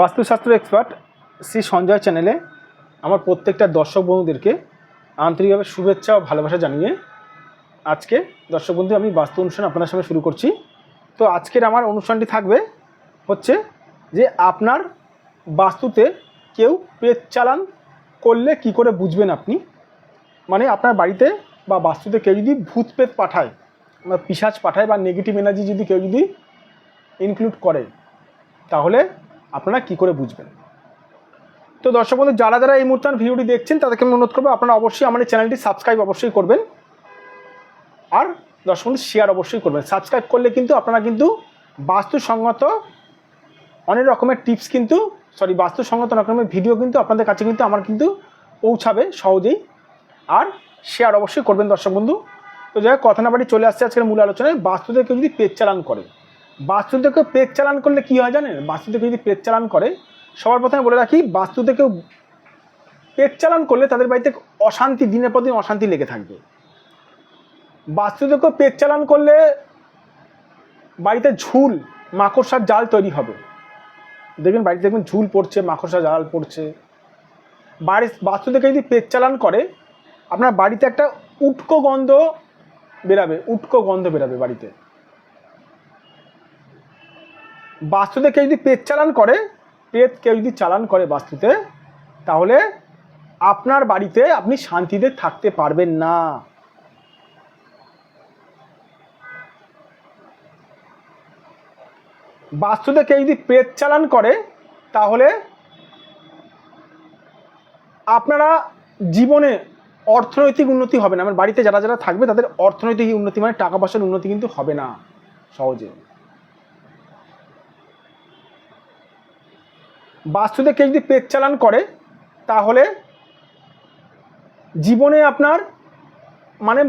বাস্তুশাস্ত্র এক্সপার্ট শ্রী সঞ্জয় চ্যানেলে আমার প্রত্যেকটা দর্শক বন্ধুদেরকে আন্তরিকভাবে শুভেচ্ছা ও ভালোবাসা জানিয়ে আজকে দর্শক বন্ধু, আমি বাস্তু অনুষ্ঠান আপনার সামনে শুরু করছি। তো আজকের আমার অনুষ্ঠানটি থাকবে হচ্ছে যে আপনার বাস্তুতে কেউ পেট চালান করলে কি করে বুঝবেন আপনি? মানে আপনার বাড়িতে বা বাস্তুতে কেউ যদি ভূত পেত পাঠায়, বা পিসাজ পাঠায়, বা নেগেটিভ এনার্জি যদি কেউ যদি ইনক্লুড করে, তাহলে আপনারা কি করে বুঝবেন? তো দর্শক বন্ধু, যারা যারা এই মুহূর্তে ভিডিওটি দেখছেন, তাদেরকে আমি অনুরোধ করব, আপনারা অবশ্যই আমার চ্যানেলটি সাবস্ক্রাইব অবশ্যই করবেন। আর দর্শক বন্ধু শেয়ার অবশ্যই করবেন। সাবস্ক্রাইব করলে কিন্তু আপনারা কিন্তু বাস্তুসঙ্গত অনেক রকমের টিপস কিন্তু সরি বাস্তুসঙ্গত অনেক রকমের ভিডিও কিন্তু আপনাদের কাছে কিন্তু আমার কিন্তু পৌঁছাবে সহজেই। আর শেয়ার অবশ্যই করবেন দর্শক বন্ধু। তো যাই হোক, কথা না বাড়ি চলে আসছে আজকের মূল আলোচনায়। বাস্তুতে কেউ যদি পেট চালান করে বাস্তুতে কেউ পেট চালান করলে কী হয় জানেন? বাস্তুতে যদি পেট চালান করে, সবার প্রথমে বলে রাখি বাস্তুতে কেউ পেট চালান করলে তাদের বাড়িতে অশান্তি, দিনের পর দিন অশান্তি লেগে থাকবে। বাস্তুতে কেউ পেট চালান করলে বাড়িতে ঝুল, মাকড়সার জাল তৈরি হবে। দেখবেন বাড়িতে দেখবেন ঝুল পড়ছে, মাকড়সার জাল পড়ছে। বাড়ি বাস্তুতে কেউ যদি পেট চালান করে, আপনার বাড়িতে একটা উটকো গন্ধ বেরাবে, উটকো গন্ধ বেরাবে বাড়িতে। বাস্তুতে কেউ যদি পেট চালান করে পেট কেউ যদি চালান করে বাস্তুতে, তাহলে আপনার বাড়িতে আপনি শান্তিতে থাকতে পারবেন না। বাস্তুতে কেউ যদি পেট চালান করে, তাহলে আপনারা জীবনে অর্থনৈতিক উন্নতি হবে না। আমার বাড়িতে যারা যারা থাকবে, তাদের অর্থনৈতিক উন্নতি মানে টাকা পয়সার উন্নতি কিন্তু হবে না সহজে। বাস্তুতে কেউ যদি পেট চালান করে, তাহলে জীবনে আপনার মানে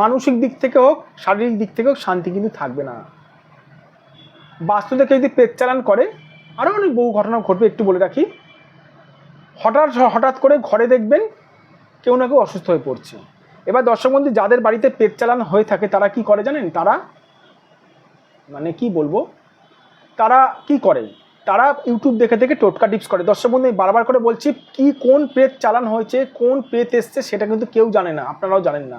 মানসিক দিক থেকে হোক, শারীরিক দিক থেকে হোক, শান্তি কিন্তু থাকবে না। বাস্তুতে কেউ যদি পেট চালান করে আরও অনেক বহু ঘটনা ঘটবে, একটু বলে রাখি। হঠাৎ হঠাৎ করে ঘরে দেখবেন কেউ না কেউ অসুস্থ হয়ে পড়ছে। এবার দর্শক বন্ধু, যাদের বাড়িতে পেট চালান হয়ে থাকে, তারা কি করে জানেন? তারা মানে কি বলব? তারা কি করে? তারা ইউটিউব দেখে দেখে টোটকা টিপস করে। দর্শক বন্ধু, আমি বারবার করে বলছি, কি কোন পেট চালান হয়েছে, কোন পেট এসছে সেটা কিন্তু কেউ জানে না, আপনারাও জানেন না।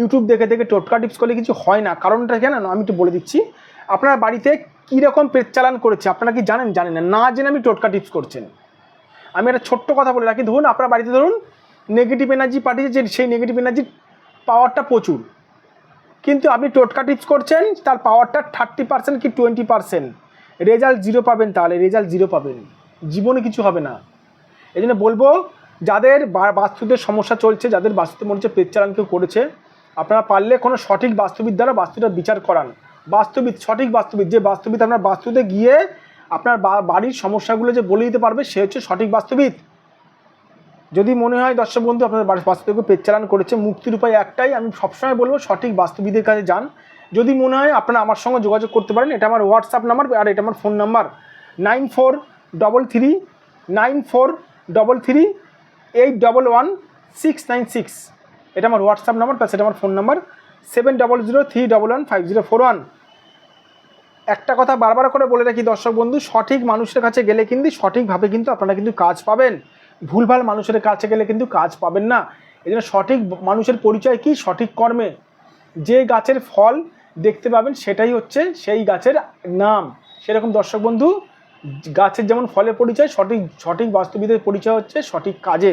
ইউটিউব দেখে দেখে টোটকা টিপস করলে কিছু হয় না, কারণটা জানেন? আমি একটু বলে দিচ্ছি, আপনার বাড়িতে কীরকম পেট চালান করেছে, আপনারা কি জানেন? জানেন না। না জেনে আমি টোটকা টিপস করছেন। আমি একটা ছোট্ট কথা বলে রাখি, ধরুন আপনার বাড়িতে ধরুন নেগেটিভ এনার্জি পাঠিয়েছে সেই নেগেটিভ এনার্জির পাওয়ারটা প্রচুর। কিন্তু আপনি টোটকা টিপস করছেন, তার পাওয়ারটা থার্টি পার্সেন্ট কি টোয়েন্টি পার্সেন্ট রেজাল্ট জিরো পাবেন তাহলে, রেজাল্ট জিরো পাবেন। জীবনে কিছু হবে না। এই জন্য বলব, যাদের বা- বাস্তুতে সমস্যা চলছে, যাদের বাস্তুতে মনে হচ্ছে পেট কেউ করেছে, আপনারা পারলে কোনো সঠিক বাস্তুবিদ দ্বারা বাস্তুটা বিচার করান। বাস্তুবিদ, সঠিক বাস্তুবিদ, যে বাস্তুবিদ আপনার বাস্তুতে গিয়ে আপনার বাড়ির সমস্যাগুলো যে বলে দিতে পারবে, সে হচ্ছে সঠিক বাস্তুবিদ। যদি মনে হয়, দর্শক বন্ধু, আপনার বাড়ির বাস্তু থেকে পেট করেছে, মুক্তির উপায় একটাই, আমি সবসময় বলব, সঠিক বাস্তুবিদের কাছে যান। যদি মনে হয় আপনারা আমার সঙ্গে যোগাযোগ করতে পারেন, এটা আমার হোয়াটসঅ্যাপ নাম্বার আর এটা আমার phone number nine four double three nine four double three eight double one six nine six এটা আমার হোয়াটসঅ্যাপ নাম্বার প্লাস এটা আমার phone number seven double zero three double one five zero four one একটা কথা বারবার করে বলে রাখি দর্শক বন্ধু, সঠিক মানুষের কাছে গেলে কিন্তু, সঠিকভাবে কিন্তু আপনারা কিন্তু কাজ পাবেন। ভুলভাল মানুষের কাছে গেলে কিন্তু কাজ পাবেন না। এই সঠিক মানুষের পরিচয় কি? সঠিক কর্মে। যে গাছের ফল দেখতে পাবেন সেটাই হচ্ছে সেই গাছের নাম। সেরকম দর্শক বন্ধু, গাছের যেমন ফলের পরিচয়, সঠিক সঠিক বাস্তুবিদের পরিচয় হচ্ছে সঠিক কাজে।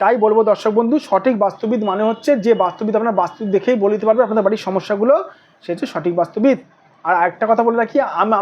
তাই বলব দর্শক বন্ধু, সঠিক বাস্তুবিদ মানে হচ্ছে যে বাস্তুবিদ আপনার বাস্তু দেখেই বলিতে পারবে আপনাদের বাড়ির সমস্যাগুলো, সে হচ্ছে সঠিক বাস্তুবিদ। আর একটা কথা বলে রাখি, আমি